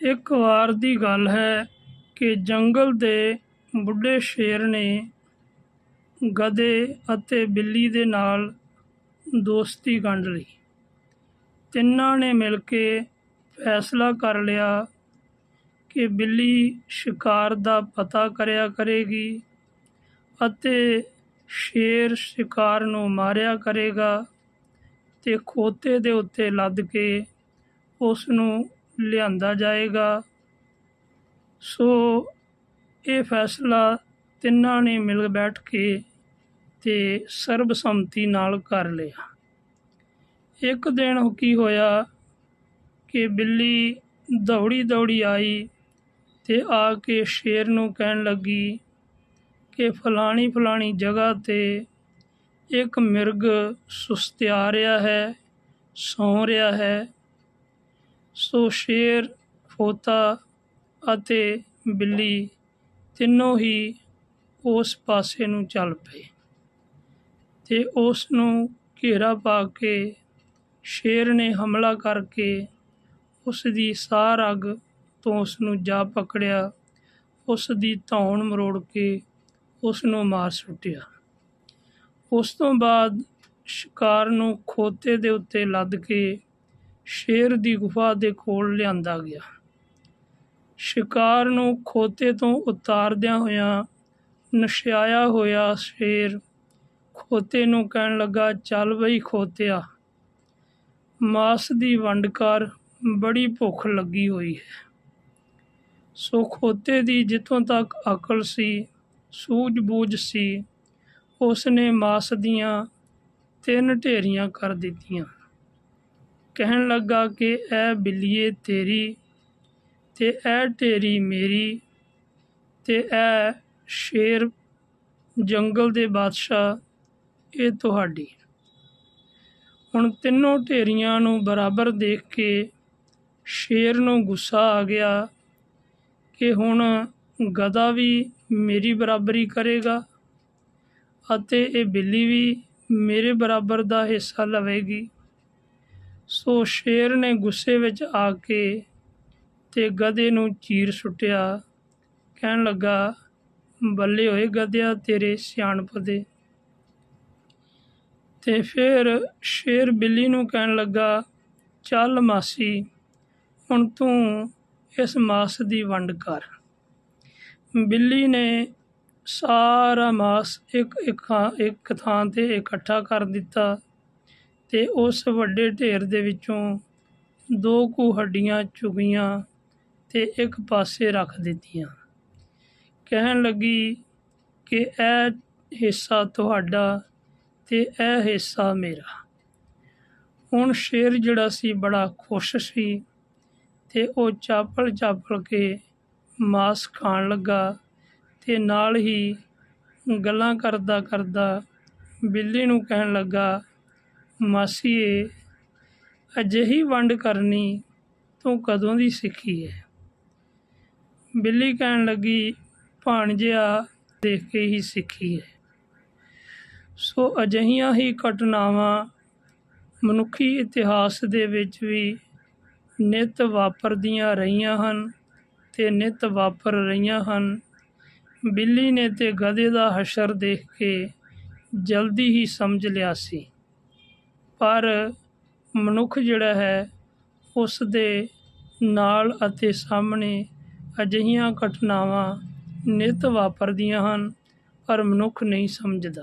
ਇੱਕ ਵਾਰ ਦੀ ਗੱਲ ਹੈ ਕਿ ਜੰਗਲ ਦੇ ਬੁੱਢੇ ਸ਼ੇਰ ਨੇ ਗਧੇ ਅਤੇ ਬਿੱਲੀ ਦੇ ਨਾਲ ਦੋਸਤੀ ਗੰਢ ਲਈ। ਤਿੰਨਾਂ ਨੇ ਮਿਲ ਕੇ ਫੈਸਲਾ ਕਰ ਲਿਆ ਕਿ ਬਿੱਲੀ ਸ਼ਿਕਾਰ ਦਾ ਪਤਾ ਕਰਿਆ ਕਰੇਗੀ ਅਤੇ ਸ਼ੇਰ ਸ਼ਿਕਾਰ ਨੂੰ ਮਾਰਿਆ ਕਰੇਗਾ ਤੇ ਖੋਤੇ ਦੇ ਉੱਤੇ ਲੱਦ ਕੇ ਉਸ ਨੂੰ ਲਿਆਂਦਾ ਜਾਏਗਾ। ਸੋ ਇਹ ਫੈਸਲਾ ਤਿੰਨਾਂ ਨੇ ਮਿਲ ਬੈਠ ਕੇ ਤੇ ਸਰਬਸੰਮਤੀ ਨਾਲ ਕਰ ਲਿਆ। ਇੱਕ ਦਿਨ ਕੀ ਹੋਇਆ ਕਿ ਬਿੱਲੀ ਦੌੜੀ ਦੌੜੀ ਆਈ ਤੇ ਆ ਕੇ ਸ਼ੇਰ ਨੂੰ ਕਹਿਣ ਲੱਗੀ ਕਿ ਫਲਾਣੀ ਫਲਾਣੀ ਜਗ੍ਹਾ ਤੇ ਇੱਕ ਮਿਰਗ ਸੁਸਤਿਆ ਰਿਹਾ ਹੈ, ਸੌਂ ਰਿਹਾ ਹੈ। ਸੋ ਸ਼ੇਰ ਫੋਤਾ ਅਤੇ ਬਿੱਲੀ ਤਿੰਨੋਂ ਹੀ ਉਸ ਪਾਸੇ ਨੂੰ ਚੱਲ ਪਏ ਤੇ ਉਸ ਨੂੰ ਘੇਰਾ ਪਾ ਕੇ ਸ਼ੇਰ ਨੇ ਹਮਲਾ ਕਰਕੇ ਉਸ ਦੀ ਸਾਰ ਅੱਗ ਤੋਂ ਉਸ ਨੂੰ ਜਾ ਪਕੜਿਆ। ਉਸ ਦੀ ਧੌਣ ਮਰੋੜ ਕੇ ਉਸ ਨੂੰ ਮਾਰ ਸੁੱਟਿਆ। ਉਸ ਤੋਂ ਬਾਅਦ ਸ਼ਿਕਾਰ ਨੂੰ ਖੋਤੇ ਦੇ ਉੱਤੇ ਲੱਦ ਕੇ ਸ਼ੇਰ ਦੀ ਗੁਫਾ ਦੇ ਕੋਲ ਲਿਆਂਦਾ ਗਿਆ। ਸ਼ਿਕਾਰ ਨੂੰ ਖੋਤੇ ਤੋਂ ਉਤਾਰਦਿਆਂ ਹੋਇਆਂ ਨਸ਼ਿਆਇਆ ਹੋਇਆ ਸ਼ੇਰ ਖੋਤੇ ਨੂੰ ਕਹਿਣ ਲੱਗਾ, ਚੱਲ ਬਈ ਖੋਤਿਆ। ਮਾਸ ਦੀ ਵੰਡ ਕਰ, ਬੜੀ ਭੁੱਖ ਲੱਗੀ ਹੋਈ ਹੈ। ਸੋ ਖੋਤੇ ਦੀ ਜਿੱਥੋਂ ਤੱਕ ਅਕਲ ਸੀ, ਸੂਝ-ਬੂਝ ਸੀ, ਉਸ ਨੇ ਮਾਸ ਦੀਆਂ ਤਿੰਨ ਢੇਰੀਆਂ ਕਰ ਦਿੱਤੀਆਂ। ਕਹਿਣ ਲੱਗਾ ਕਿ ਇਹ ਬਿੱਲੀਏ ਤੇਰੀ ਤੇ ਇਹ ਢੇਰੀ ਮੇਰੀ ਤੇ ਇਹ ਸ਼ੇਰ ਜੰਗਲ ਦੇ ਬਾਦਸ਼ਾਹ ਇਹ ਤੁਹਾਡੀ। ਹੁਣ ਤਿੰਨੋਂ ਢੇਰੀਆਂ ਨੂੰ ਬਰਾਬਰ ਦੇਖ ਕੇ ਸ਼ੇਰ ਨੂੰ ਗੁੱਸਾ ਆ ਗਿਆ ਕਿ ਹੁਣ ਗਧਾ ਵੀ ਮੇਰੀ ਬਰਾਬਰੀ ਕਰੇਗਾ ਅਤੇ ਇਹ ਬਿੱਲੀ ਵੀ ਮੇਰੇ ਬਰਾਬਰ ਦਾ ਹਿੱਸਾ ਲਵੇਗੀ। ਸੋ ਸ਼ੇਰ ਨੇ ਗੁੱਸੇ ਵਿੱਚ ਆ ਕੇ ਤੇ ਗਧੇ ਨੂੰ ਚੀਰ ਸੁੱਟਿਆ। ਕਹਿਣ ਲੱਗਾ, ਬੱਲੇ ਹੋਏ ਗਧਿਆ, ਤੇਰੇ ਸਿਆਣਪ ਦੇ। ਤੇ ਫਿਰ ਸ਼ੇਰ ਬਿੱਲੀ ਨੂੰ ਕਹਿਣ ਲੱਗਾ, ਚੱਲ ਮਾਸੀ, ਹੁਣ ਤੂੰ ਇਸ ਮਾਸ ਦੀ ਵੰਡ ਕਰ। ਬਿੱਲੀ ਨੇ ਸਾਰਾ ਮਾਸ ਇੱਕ ਇੱਕ ਥਾਂ- ਇੱਕ ਥਾਂ ਤੇ ਇਕੱਠਾ ਕਰ ਦਿੱਤਾ। ਤੇ ਉਸ ਵੱਡੇ ਢੇਰ ਦੇ ਵਿੱਚੋਂ ਦੋ ਕੁ ਹੱਡੀਆਂ ਚੁਗੀਆਂ ਤੇ ਇੱਕ ਪਾਸੇ ਰੱਖ ਦਿੱਤੀਆਂ। ਕਹਿਣ ਲੱਗੀ ਕਿ ਇਹ ਹਿੱਸਾ ਤੁਹਾਡਾ ਤੇ ਇਹ ਹਿੱਸਾ ਮੇਰਾ। ਹੁਣ ਸ਼ੇਰ ਜਿਹੜਾ ਸੀ ਬੜਾ ਖੁਸ਼ ਸੀ ਤੇ ਉਹ ਚਾਪਲ ਚਾਪਲ ਕੇ ਮਾਸ ਖਾਣ ਲੱਗਾ ਤੇ ਨਾਲ ਹੀ ਗੱਲਾਂ ਕਰਦਾ ਕਰਦਾ ਬਿੱਲੀ ਨੂੰ ਕਹਿਣ ਲੱਗਾ ਮਾਸੀਏ ਅਜਿਹੀ ਵੰਡ ਕਰਨੀ ਤੂੰ ਕਦੋਂ ਦੀ ਸਿੱਖੀ ਹੈ ਬਿੱਲੀ ਕਹਿਣ ਲੱਗੀ ਭਾਣਜਿਆ ਦੇਖ ਕੇ ਹੀ ਸਿੱਖੀ ਹੈ ਸੋ ਅਜਿਹੀਆਂ ਹੀ ਘਟਨਾਵਾਂ ਮਨੁੱਖੀ ਇਤਿਹਾਸ ਦੇ ਵਿੱਚ ਵੀ ਨਿਤ ਵਾਪਰਦੀਆਂ ਰਹੀਆਂ ਹਨ ਤੇ ਨਿਤ ਵਾਪਰ ਰਹੀਆਂ ਹਨ। ਬਿੱਲੀ ਨੇ ਤੇ ਗਧੇ ਦਾ ਹਸ਼ਰ ਦੇਖ ਕੇ ਜਲਦੀ ਹੀ ਸਮਝ ਲਿਆ ਸੀ। ਪਰ ਮਨੁੱਖ ਜਿਹੜਾ ਹੈ ਉਸ ਦੇ ਨਾਲ ਅਤੇ ਸਾਹਮਣੇ ਅਜਿਹੀਆਂ ਘਟਨਾਵਾਂ ਨਿਤ ਵਾਪਰਦੀਆਂ ਹਨ ਪਰ ਮਨੁੱਖ ਨਹੀਂ ਸਮਝਦਾ।